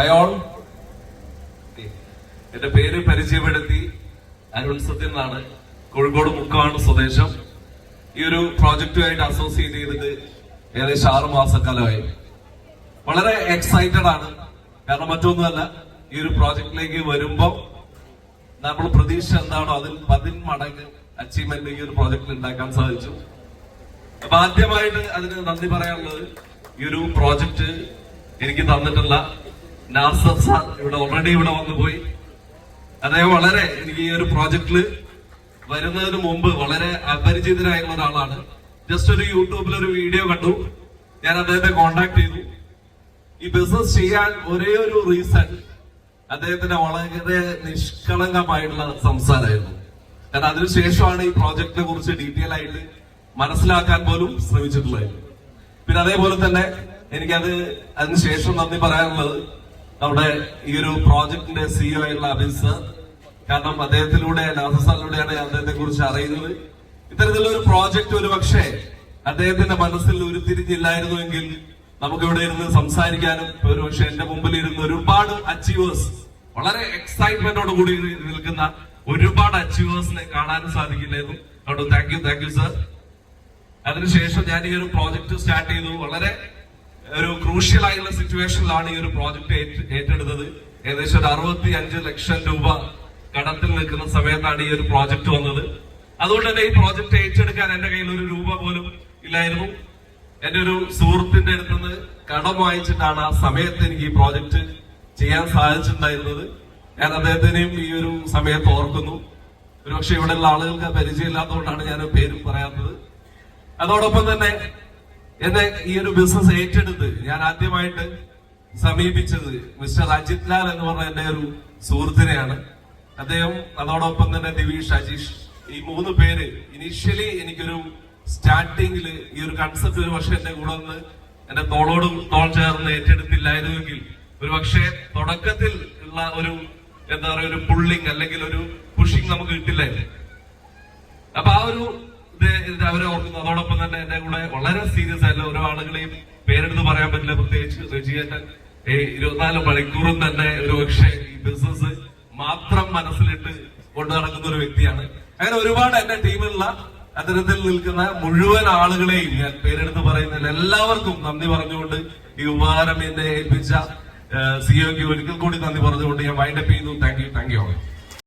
അയോൾ എന്റെ പേര് പരിചയപ്പെടുത്തി. അരുൺ സത്യൻ എന്നാണ് കോഴിക്കോട് മുക്കമാണ് സ്വദേശം. ഈ ഒരു പ്രോജക്റ്റുമായിട്ട് അസോസിയേറ്റ് ചെയ്തിട്ട് ഏകദേശം ആറ് മാസക്കാലമായി. വളരെ എക്സൈറ്റഡ് ആണ്. കാരണം മറ്റൊന്നുമല്ല ഈ ഒരു പ്രോജക്റ്റിലേക്ക് വരുമ്പോൾ നമ്മൾ പ്രതീക്ഷ എന്താണോ അതിൽ പതിന്മടങ്ങ് അച്ചീവ്മെന്റ് ഈ ഒരു പ്രോജക്റ്റിൽ ഉണ്ടാക്കാൻ സാധിച്ചു. അപ്പൊ ആദ്യമായിട്ട് അതിന് നന്ദി പറയാനുള്ളത് ഈ ഒരു പ്രോജക്റ്റ് എനിക്ക് തന്നിട്ടുള്ള നാസർ സാർ ഇവിടെ ഓൾറെഡി ഇവിടെ വന്നു പോയി. അദ്ദേഹം വളരെ എനിക്ക് ഈ ഒരു പ്രോജക്റ്റിൽ വരുന്നതിന് മുമ്പ് വളരെ അപരിചിതരായ ഒരാളാണ്. ജസ്റ്റ് ഒരു യൂട്യൂബിൽ ഒരു വീഡിയോ കണ്ടു. ഞാൻ അദ്ദേഹത്തെ കോണ്ടാക്ട് ചെയ്തു. ഈ ബിസിനസ് ചെയ്യാൻ ഒരേ ഒരു റീസൺ അദ്ദേഹത്തിന്റെ വളരെ നിഷ്കളങ്കമായിട്ടുള്ള സംസാരമായിരുന്നു. കാരണം അതിനുശേഷമാണ് ഈ പ്രോജക്റ്റിനെ കുറിച്ച് ഡീറ്റെയിൽ ആയിട്ട് മനസ്സിലാക്കാൻ പോലും ശ്രമിച്ചിട്ടുള്ളത്. പിന്നെ അതേപോലെ തന്നെ എനിക്കത് അതിനുശേഷം നന്ദി പറയാനുള്ളത്. നമ്മുടെ ഈ ഒരു പ്രോജക്ടിന്റെ സിഇഒ ആയിട്ടുള്ള അബിൻ സർ. കാരണം അദ്ദേഹത്തിലൂടെ നാസർ സാറിലൂടെയാണ് ഞാൻ അദ്ദേഹത്തെ കുറിച്ച് അറിയുന്നത്. ഇത്തരത്തിലുള്ള ഒരു പ്രോജക്റ്റ് ഒരു പക്ഷേ അദ്ദേഹത്തിന്റെ മനസ്സിൽ ഉരുത്തിരിഞ്ഞില്ലായിരുന്നുവെങ്കിൽ നമുക്ക് ഇവിടെ ഇരുന്ന് സംസാരിക്കാനും ഒരു പക്ഷെ എന്റെ മുമ്പിൽ ഇരുന്ന് ഒരുപാട് അച്ചീവേഴ്സ് വളരെ എക്സൈറ്റ്മെന്റോട് കൂടി നിൽക്കുന്ന ഒരുപാട് അച്ചീവേഴ്സിനെ കാണാനും സാധിക്കില്ലായിരുന്നു. അതുകൊണ്ട് thank you thank you sir അതിനുശേഷം ഞാൻ ഈ ഒരു പ്രോജക്റ്റ് സ്റ്റാർട്ട് ചെയ്തു. വളരെ ഒരു ക്രൂഷ്യൽ ആയിട്ടുള്ള സിറ്റുവേഷനിലാണ് ഈ ഒരു പ്രോജക്റ്റ് ഏറ്റെടുത്തത്. ഏകദേശം ഒരു അറുപത്തി അഞ്ച് ലക്ഷം രൂപ കടത്തിൽ നിൽക്കുന്ന സമയത്താണ് ഈ ഒരു പ്രോജക്റ്റ് വന്നത്. അതുകൊണ്ട് തന്നെ ഈ പ്രോജക്റ്റ് ഏറ്റെടുക്കാൻ എന്റെ കയ്യിൽ ഒരു രൂപ പോലും ഇല്ലായിരുന്നു. എന്റെ ഒരു സുഹൃത്തിന്റെ അടുത്ത് നിന്ന് കടം വാങ്ങിച്ചിട്ടാണ് ആ സമയത്ത് എനിക്ക് ഈ പ്രോജക്റ്റ് ചെയ്യാൻ സാധിച്ചിട്ടുണ്ടായിരുന്നത്. ഞാൻ അദ്ദേഹത്തിനെയും ഈ ഒരു സമയത്ത് ഓർക്കുന്നു. ഒരുപക്ഷെ ഇവിടെയുള്ള ആളുകൾക്ക് പരിചയമില്ലാത്തതുകൊണ്ടാണ് ഞാൻ പേരും പറയാത്തത്. അതോടൊപ്പം തന്നെ എന്നെ ഈ ഒരു ബിസിനസ് ഏറ്റെടുത്ത് ഞാൻ ആദ്യമായിട്ട് സമീപിച്ചത് മിസ്റ്റർ അജിത് ലാൽ എന്ന് പറഞ്ഞ എന്റെ ഒരു സുഹൃത്തിനെയാണ്. അദ്ദേഹം അതോടൊപ്പം തന്നെ ദിവീഷ് അജീഷ് ഈ മൂന്ന് പേര് ഇനീഷ്യലി എനിക്കൊരു സ്റ്റാർട്ടിങ്ങിൽ ഈ ഒരു കൺസെപ്റ്റ് ഒരു പക്ഷെ എന്റെ കൂടെ നിന്ന് എന്റെ തോളോട് തോൾ ചേർന്ന് ഏറ്റെടുത്തില്ലായിരുന്നെങ്കിൽ ഒരു പക്ഷേ തുടക്കത്തിൽ ഉള്ള ഒരു എന്താ പറയുക ഒരു പുള്ളിങ് അല്ലെങ്കിൽ ഒരു പുഷിങ് നമുക്ക് കിട്ടില്ലായിരുന്നു. അപ്പൊ ആ ഒരു ഇത് അവരെ ഓർക്കുന്നു. അതോടൊപ്പം തന്നെ എന്റെ കൂടെ വളരെ സീരിയസ് ആളുകളെയും പേരെടുത്ത് പറയാൻ പറ്റില്ല പ്രത്യേകിച്ച് റജിയേട്ടൻ ഈ ഇരുപത്തിനാല് മണിക്കൂറും തന്നെ ഒരു പക്ഷേ ഈ ബിസിനസ് മാത്രം മനസ്സിലിട്ട് കൊണ്ടു നടക്കുന്ന ഒരു വ്യക്തിയാണ്. അങ്ങനെ ഒരുപാട് എന്റെ ടീമിലുള്ള അത്തരത്തിൽ നിൽക്കുന്ന മുഴുവൻ ആളുകളെയും ഞാൻ പേരെടുത്ത് പറയുന്നില്ല എല്ലാവർക്കും നന്ദി പറഞ്ഞുകൊണ്ട് ഈ ഉപകാരം എന്നെ ഏൽപ്പിച്ച സിഒക്ക് ഒരിക്കൽ കൂടി നന്ദി പറഞ്ഞുകൊണ്ട് ഞാൻ വൈൻഡപ്പ് ചെയ്യുന്നു. Thank you thank U